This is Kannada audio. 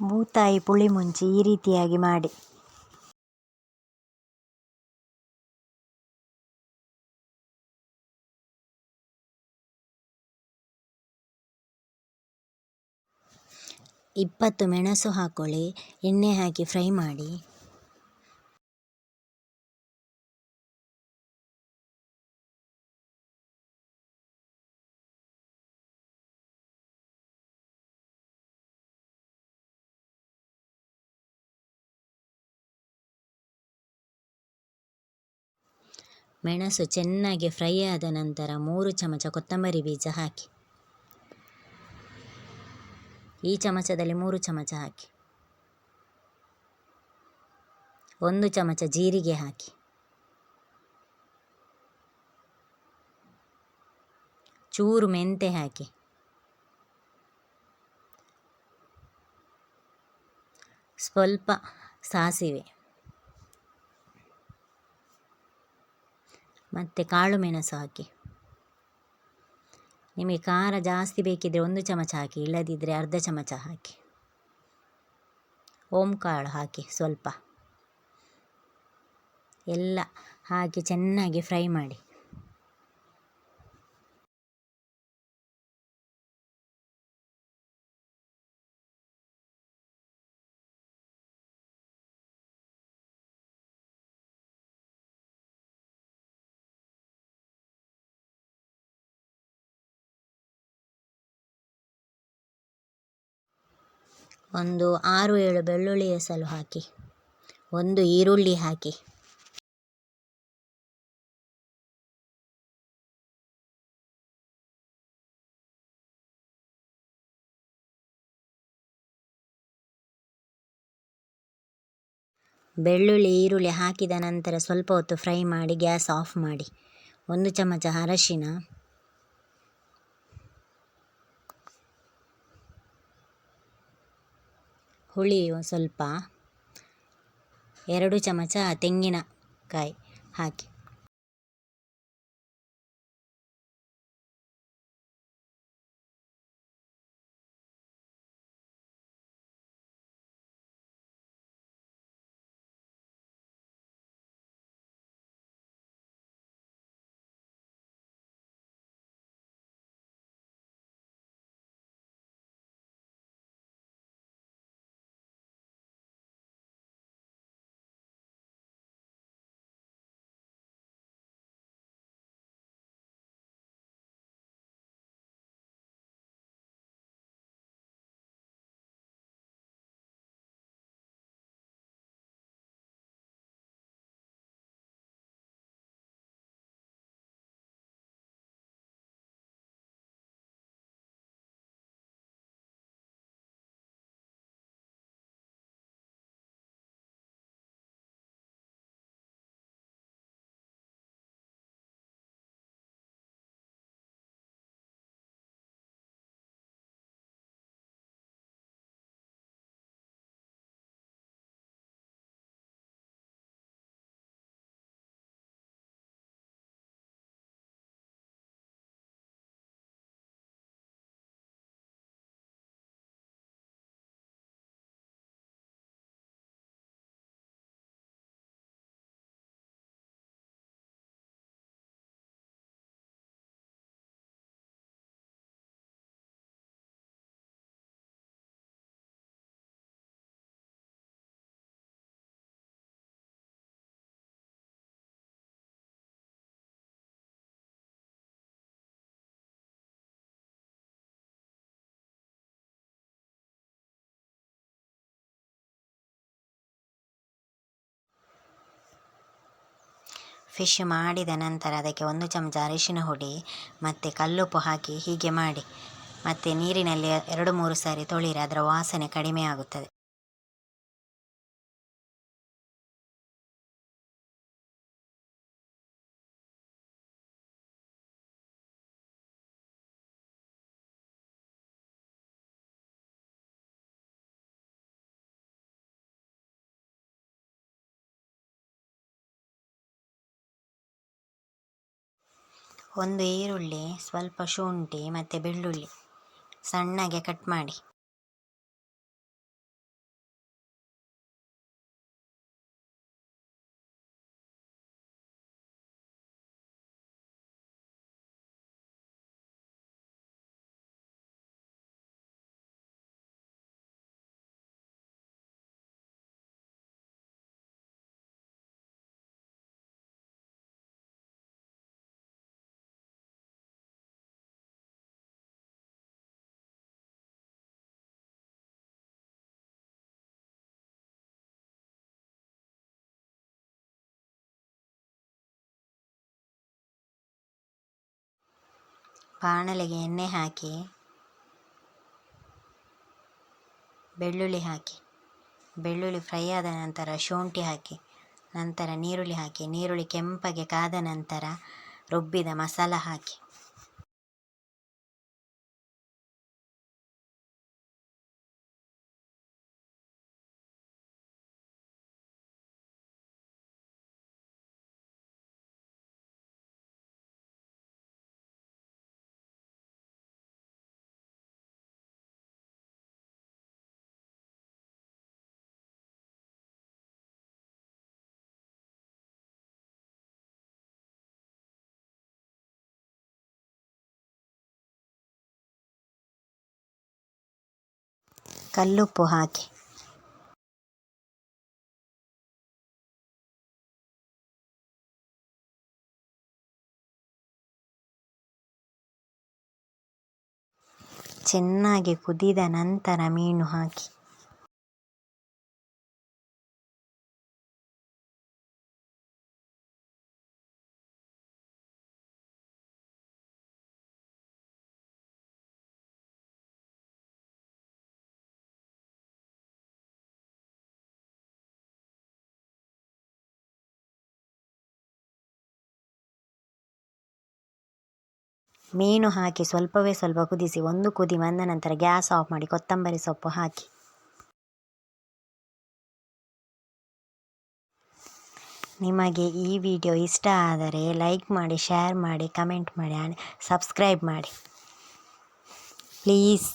ಬೂತಾಯಿ ಪುಳಿಮುಂಚಿ ಈ ರೀತಿಯಾಗಿ ಮಾಡಿ. ಇಪ್ಪತ್ತು ಮೆಣಸು ಹಾಕೊಳ್ಳಿ ಎಣ್ಣೆ ಹಾಕಿ ಫ್ರೈ ಮಾಡಿ. ಮೆಣಸು ಚೆನ್ನಾಗಿ ಫ್ರೈ ಆದ ನಂತರ ಮೂರು ಚಮಚ ಕೊತ್ತಂಬರಿ ಬೀಜ ಹಾಕಿ. ಈ ಚಮಚದಲ್ಲಿ ಮೂರು ಚಮಚ ಹಾಕಿ. ಒಂದು ಚಮಚ ಜೀರಿಗೆ ಹಾಕಿ. ಚೂರು ಮೆಂತೆ ಹಾಕಿ. ಸ್ವಲ್ಪ ಸಾಸಿವೆ. ಮತ್ತು ಕಾಳು ಮೆಣಸು ಹಾಕಿ. ನಿಮಗೆ ಖಾರ ಜಾಸ್ತಿ ಬೇಕಿದ್ದರೆ ಒಂದು ಚಮಚ ಹಾಕಿ ಇಲ್ಲದಿದ್ದರೆ ಅರ್ಧ ಚಮಚ ಹಾಕಿ. ಓಂ ಕಾಳು ಹಾಕಿ ಸ್ವಲ್ಪ. ಎಲ್ಲ ಹಾಕಿ ಚೆನ್ನಾಗಿ ಫ್ರೈ ಮಾಡಿ. ಒಂದು ಆರು ಏಳು ಬೆಳ್ಳುಳ್ಳಿ ಎಸಳು ಹಾಕಿ, ಒಂದು ಈರುಳ್ಳಿ ಹಾಕಿ. ಬೆಳ್ಳುಳ್ಳಿ, ಈರುಳ್ಳಿ ಹಾಕಿದ ನಂತರ ಸ್ವಲ್ಪ ಹೊತ್ತು ಫ್ರೈ ಮಾಡಿ, ಗ್ಯಾಸ್ ಆಫ್ ಮಾಡಿ. ಒಂದು ಚಮಚ ಅರಶಿನ ಹುಳಿ ಸ್ವಲ್ಪ ಎರಡು ಚಮಚ ತೆಂಗಿನಕಾಯಿ ಹಾಕಿ. ಫಿಶ್ ಮಾಡಿದ ನಂತರ ಅದಕ್ಕೆ ಒಂದು ಚಮಚ ಅರಿಶಿನ ಹುಡಿ ಮತ್ತು ಕಲ್ಲುಪ್ಪು ಹಾಕಿ ಹೀಗೆ ಮಾಡಿ. ಮತ್ತು ನೀರಿನಲ್ಲಿ ಎರಡು ಮೂರು ಸಾರಿ ತೊಳೆಯಿರಿ, ಅದರ ವಾಸನೆ ಕಡಿಮೆ ಆಗುತ್ತದೆ. ಒಂದು ಈರುಳ್ಳಿ ಸ್ವಲ್ಪ ಶುಂಠಿ ಮತ್ತು ಬೆಳ್ಳುಳ್ಳಿ ಸಣ್ಣಗೆ ಕಟ್ ಮಾಡಿ. ಬಾಣಲೆಗೆ ಎಣ್ಣೆ ಹಾಕಿ, ಬೆಳ್ಳುಳ್ಳಿ ಹಾಕಿ, ಬೆಳ್ಳುಳ್ಳಿ ಫ್ರೈ ಆದ ನಂತರ ಶುಂಠಿ ಹಾಕಿ, ನಂತರ ನೀರುಳ್ಳಿ ಹಾಕಿ, ನೀರುಳ್ಳಿ ಕೆಂಪಗೆ ಕಾದ ನಂತರ ರುಬ್ಬಿದ ಮಸಾಲ ಹಾಕಿ. ಕಲ್ಲುಪ್ಪು ಹಾಕಿ. ಚೆನ್ನಾಗಿ ಕುದಿದ ನಂತರ ಮೀನು ಹಾಕಿ. ಮೀನು ಹಾಕಿ ಸ್ವಲ್ಪವೇ ಸ್ವಲ್ಪ ಕುದಿಸಿ ಒಂದು ಕುದಿ ಬಂದ ನಂತರ ಗ್ಯಾಸ್ ಆಫ್ ಮಾಡಿ ಕೊತ್ತಂಬರಿ ಸೊಪ್ಪು ಹಾಕಿ. ನಿಮಗೆ ಈ ವಿಡಿಯೋ ಇಷ್ಟ ಆದರೆ ಲೈಕ್ ಮಾಡಿ ಶೇರ್ ಮಾಡಿ ಕಮೆಂಟ್ ಮಾಡಿ ಸಬ್ಸ್ಕ್ರೈಬ್ ಮಾಡಿ. ಪ್ಲೀಸ್.